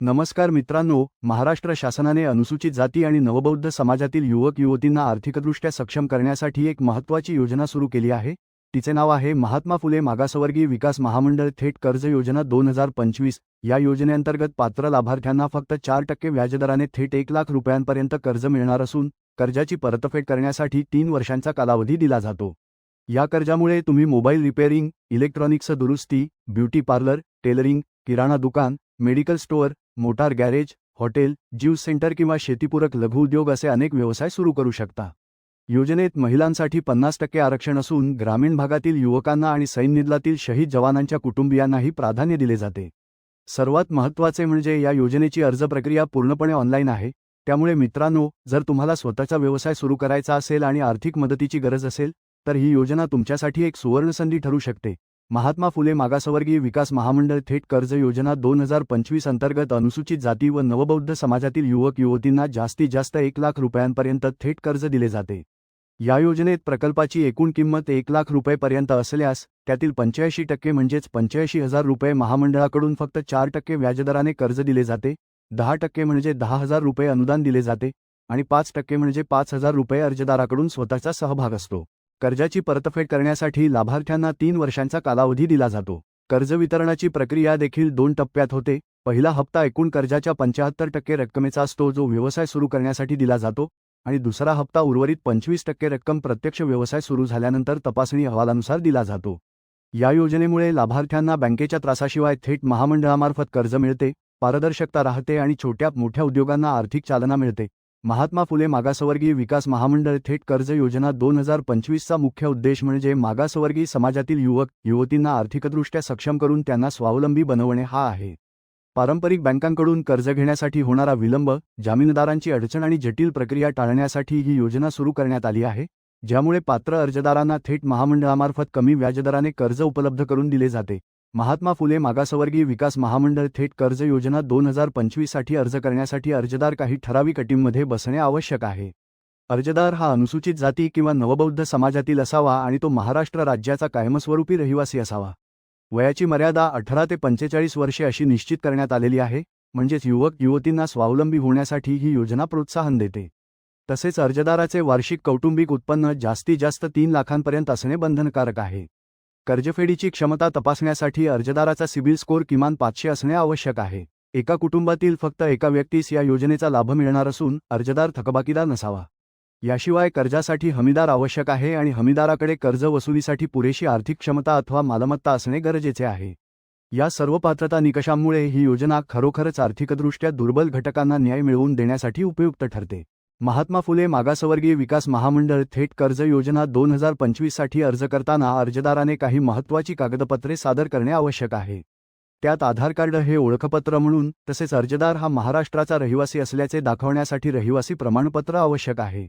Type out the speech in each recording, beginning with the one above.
नमस्कार मित्रांनो महाराष्ट्र शासनाने अनुसूचित जाती आणि नवबौद्ध समाजातील युवक युवतींना आर्थिकदृष्ट्या सक्षम करण्यासाठी एक महत्त्वाची योजना सुरू केली आहे. तिचे नाव आहे महात्मा फुले मागासवर्गीय विकास महामंडळ थेट कर्ज योजना दोन हजार पंचवीस. या योजनेअंतर्गत पात्र लाभार्थ्यांना फक्त चार टक्के व्याजदराने थेट एक लाख रुपयांपर्यंत कर्ज मिळणार असून कर्जाची परतफेड करण्यासाठी तीन वर्षांचा कालावधी दिला जातो. या कर्जामुळे तुम्ही मोबाईल रिपेअरिंग इलेक्ट्रॉनिक्स दुरुस्ती ब्युटी पार्लर टेलरिंग किराणा दुकान medical store motor garage hotel जीव सेंटर किंवा शेतीपूरक लघुउद्योग असे अनेक व्यवसाय सुरू करू शकता. योजनेत महिलांसाठी पन्नास टक्के आरक्षण असून ग्रामीण भागातील युवकांना आणि सैन्यदलातील शहीद जवानांच्या कुटुंबियांनाही प्राधान्य दिले जाते. सर्वात महत्त्वाचे म्हणजे या योजनेची अर्ज प्रक्रिया पूर्णपणे ऑनलाईन आहे त्यामुळे मित्रांनो जर तुम्हाला स्वतःचा व्यवसाय सुरू करायचा असेल आणि आर्थिक मदतीची गरज असेल तर ही योजना तुमच्यासाठी एक सुवर्णसंधी ठरू शकते. महात्मा फुले मागासवर्गीय विकास महामंडळ थेट कर्ज योजना दोन हजार पंचवीस अंतर्गत अनुसूचित जाती व नवबौद्ध समाजातील युवक युवतींना जास्तीत जास्त एक लाख रुपयांपर्यंत थेट कर्ज दिले जाते. या योजनेत प्रकल्पाची एकूण किंमत एक लाख रुपयेपर्यंत असल्यास त्यातील पंच्याऐंशी टक्के म्हणजेच पंच्याऐंशी हजार रुपये महामंडळाकडून फक्त चार टक्के व्याजदराने कर्ज दिले जाते दहा टक्के म्हणजे दहा हजार रुपये अनुदान दिले जाते आणि पाच टक्के म्हणजे पाच हजार रुपये अर्जदाराकडून स्वतःचा सहभाग असतो. कर्जाची परतफेड करण्यासाठी लाभार्थ्यांना तीन वर्षांचा कालावधी दिला जातो. कर्ज वितरणाची प्रक्रिया देखील दोन टप्प्यात होते. पहिला हप्ता एकूण कर्जाच्या पंच्याहत्तर टक्के रक्कमेचा असतो जो व्यवसाय सुरू करण्यासाठी दिला जातो आणि दुसरा हप्ता उर्वरित पंचवीस टक्के रक्कम प्रत्यक्ष व्यवसाय सुरू झाल्यानंतर तपासणी अहवालानुसार दिला जातो. या योजनेमुळे लाभार्थ्यांना बँकेच्या त्रासाशिवाय थेट महामंडळामार्फत कर्ज मिळते पारदर्शकता राहते आणि छोट्या मोठ्या उद्योगांना आर्थिक चालना मिळते. महात्मा फुले मागासवर्गीय विकास महामंडळ थेट कर्ज योजना दोन हजार पंचवीसचा मुख्य उद्देश म्हणजे मागासवर्गीय समाजातील युवक युवतींना आर्थिकदृष्ट्या सक्षम करून त्यांना स्वावलंबी बनवणे हा आहे. पारंपरिक बँकांकडून कर्ज घेण्यासाठी होणारा विलंब जामीनदारांची अडचण आणि जटिल प्रक्रिया टाळण्यासाठी ही योजना सुरू करण्यात आली आहे ज्यामुळे पात्र अर्जदारांना थेट महामंडळामार्फत कमी व्याजदराने कर्ज उपलब्ध करून दिले जाते. महात्मा फुले मागासवर्गीय विकास महामंडळ थेट कर्ज योजना दोन हजार पंचवीससाठी अर्ज करण्यासाठी अर्जदार काही ठराविक अटींमध्ये बसणे आवश्यक आहे. अर्जदार हा अनुसूचित जाती किंवा नवबौद्ध समाजातील असावा आणि तो महाराष्ट्र राज्याचा कायमस्वरूपी रहिवासी असावा. वयाची मर्यादा अठरा ते पंचेचाळीस वर्षे अशी निश्चित करण्यात आलेली आहे म्हणजेच युवक युवतींना स्वावलंबी होण्यासाठी ही योजना प्रोत्साहन देते. तसेच अर्जदाराचे वार्षिक कौटुंबिक उत्पन्न जास्तीत जास्त तीन लाखांपर्यंत असणे बंधनकारक आहे. कर्जफेडीची क्षमता तपासण्यासाठी अर्जदाराचा सिबिल स्कोअर किमान पाचशे असणे आवश्यक आहे. एका कुटुंबातील फक्त एका व्यक्तीस या योजनेचा लाभ मिळणार असून अर्जदार थकबाकीदार नसावा. याशिवाय कर्जासाठी हमीदार आवश्यक आहे आणि हमीदाराकडे कर्ज वसुलीसाठी पुरेशी आर्थिक क्षमता अथवा मालमत्ता असणे गरजेचे आहे. या सर्व पात्रता निकषांमुळे ही योजना खरोखरच आर्थिकदृष्ट्या दुर्बल घटकांना न्याय मिळवून देण्यासाठी उपयुक्त ठरते. महात्मा फुले मागासवर्गीय विकास महामंडळ थेट कर्ज योजना दोन हजार पंचवीससाठी अर्ज करताना अर्जदाराने काही महत्त्वाची कागदपत्रे सादर करणे आवश्यक आहे. त्यात आधार कार्ड हे ओळखपत्र म्हणून तसेच अर्जदार हा महाराष्ट्राचा रहिवासी असल्याचे दाखवण्यासाठी रहिवासी प्रमाणपत्र आवश्यक आहे.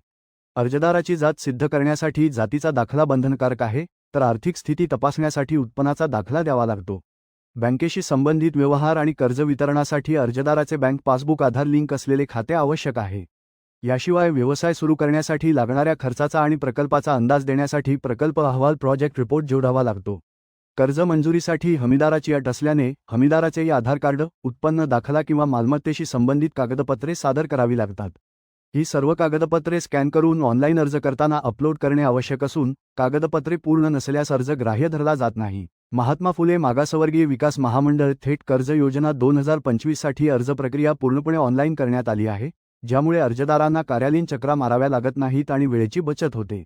अर्जदाराची जात सिद्ध करण्यासाठी जातीचा दाखला बंधनकारक आहे तर आर्थिक स्थिती तपासण्यासाठी उत्पन्नाचा दाखला द्यावा लागतो. बँकेशी संबंधित व्यवहार आणि कर्ज वितरणासाठी अर्जदाराचे बँक पासबुक आधार लिंक असलेले खाते आवश्यक आहे. याशिवाय व्यवसाय सुरू करण्यासाठी लागणाऱ्या खर्चाचा आणि प्रकल्पाचा अंदाज देण्यासाठी प्रकल्प अहवाल प्रोजेक्ट रिपोर्ट जोडावा लागतो. कर्ज मंजुरीसाठी हमीदाराची अट असल्याने हमीदाराचेही आधार कार्ड उत्पन्न दाखला किंवा मालमत्तेशी संबंधित कागदपत्रे सादर करावी लागतात. ही सर्व कागदपत्रे स्कॅन करून ऑनलाईन अर्ज करताना अपलोड करणे आवश्यक असून कागदपत्रे पूर्ण नसल्यास अर्ज ग्राह्य धरला जात नाही. महात्मा फुले मागासवर्गीय विकास महामंडळ थेट कर्ज योजना दोन हजार पंचवीससाठी अर्ज प्रक्रिया पूर्णपणे ऑनलाईन करण्यात आली आहे. ज्यामुळे अर्जदारांना कार्यालयीन चक्रा माराव्या लागत नाहीत आणि वेळेची बचत होते.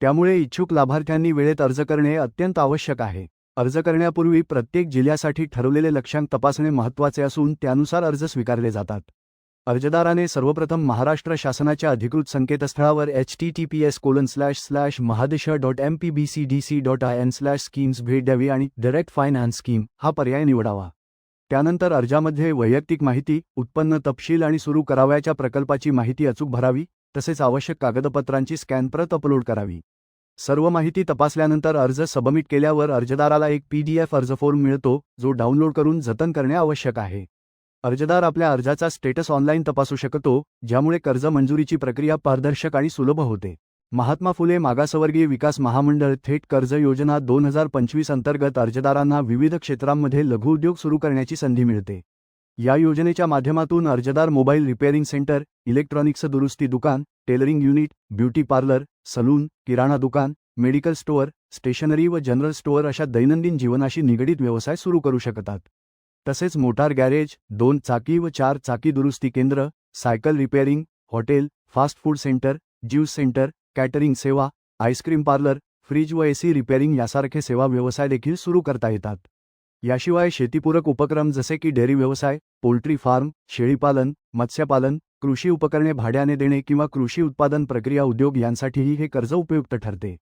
त्यामुळे इच्छुक लाभार्थ्यांनी वेळेत अर्ज करणे अत्यंत आवश्यक आहे. अर्ज करण्यापूर्वी प्रत्येक जिल्ह्यासाठी ठरवलेले लक्ष्यांक तपासणे महत्त्वाचे असून त्यानुसार अर्ज स्वीकारले जातात. अर्जदाराने सर्वप्रथम महाराष्ट्र शासनाच्या अधिकृत संकेतस्थळावर H T T P S colon slash slash Mahadesh dot M P B C D C dot I N slash schemes भेट द्यावी आणि डायरेक्ट फायनान्स स्कीम हा पर्याय निवडावा. त्यानंतर अर्जामध्ये वैयक्तिक माहिती उत्पन्न तपशील आणि सुरू करावयाच्या प्रकल्पाची माहिती अचूक भरावी तसेच आवश्यक कागदपत्रांची स्कॅन प्रत अपलोड करावी. सर्व माहिती तपासल्यानंतर अर्ज सबमिट केल्यावर अर्जदाराला एक पीडीएफ अर्ज फॉर्म मिळतो जो डाउनलोड करून जतन करणे आवश्यक आहे. अर्जदार आपल्या अर्जाचा स्टेटस ऑनलाईन तपासू शकतो ज्यामुळे कर्ज मंजुरीची प्रक्रिया पारदर्शक आणि सुलभ होते. महात्मा फुले मागासवर्गीय विकास महामंडळ थेट कर्ज योजना दोन हजार पंचवीस अंतर्गत अर्जदारांना विविध क्षेत्रांमध्ये लघुउद्योग सुरू करण्याची संधी मिळते. या योजनेच्या माध्यमातून अर्जदार मोबाईल रिपेअरिंग सेंटर इलेक्ट्रॉनिक्स दुरुस्ती दुकान tailoring unit beauty parlour salon किराणा दुकान मेडिकल स्टोअर स्टेशनरी व जनरल स्टोअर अशा दैनंदिन जीवनाशी निगडीत व्यवसाय सुरू करू शकतात. तसेच मोटार गॅरेज दोन चाकी व चार चाकी दुरुस्ती केंद्र cycle repairing hotel fast food centre juice centre catering सेवा आईस्क्रीम पार्लर फ्रीज व एसी रिपेअरिंग यासारखे सेवा व्यवसाय देखील सुरू करता येतात. याशिवाय शेतीपूरक उपक्रम जसे की डेअरी व्यवसाय पोल्ट्री फार्म शेळीपालन मत्स्यपालन कृषी उपकरणे भाड्याने देणे किंवा कृषी उत्पादन प्रक्रिया उद्योग यांसाठीही हे कर्ज उपयुक्त ठरते.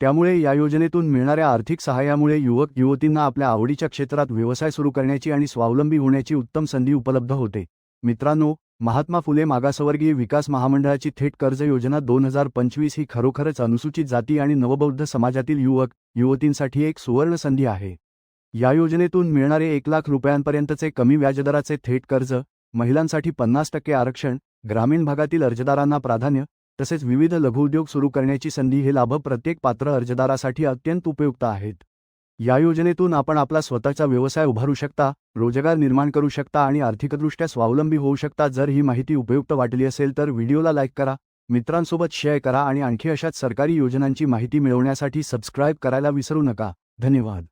त्यामुळे या योजनेतून मिळणाऱ्या आर्थिक सहाय्यामुळे युवक युवतींना आपल्या आवडीच्या क्षेत्रात व्यवसाय सुरू करण्याची आणि स्वावलंबी होण्याची उत्तम संधी उपलब्ध होते. मित्रांनो महात्मा फुले मागासवर्गीय विकास महामंडळाची थेट कर्ज योजना दोन हजार पंचवीस ही खरोखरच अनुसूचित जाती आणि नवबौद्ध समाजातील युवक युवतींसाठी एक सुवर्ण संधी आहे. या योजनेतून मिळणारे एक लाख रुपयांपर्यंतचे कमी व्याजदराचे थेट कर्ज महिलांसाठी पन्नास टक्के आरक्षण ग्रामीण भागातील अर्जदारांना प्राधान्य तसेच विविध लघुउद्योग सुरू करण्याची संधी हे लाभ प्रत्येक पात्र अर्जदारासाठी अत्यंत उपयुक्त आहेत. या योजनेतून आपण आपला स्वतःचा व्यवसाय उभारू शकता रोजगार निर्माण करू शकता आणि आर्थिकदृष्ट्या स्वावलंबी होऊ शकता. जर ही माहिती उपयुक्त वाटली असेल तर व्हिडिओला लाईक करा मित्रांसोबत शेअर करा आणि आणखी अशाच सरकारी योजनांची माहिती मिळवण्यासाठी सबस्क्राईब करायला विसरू नका. धन्यवाद.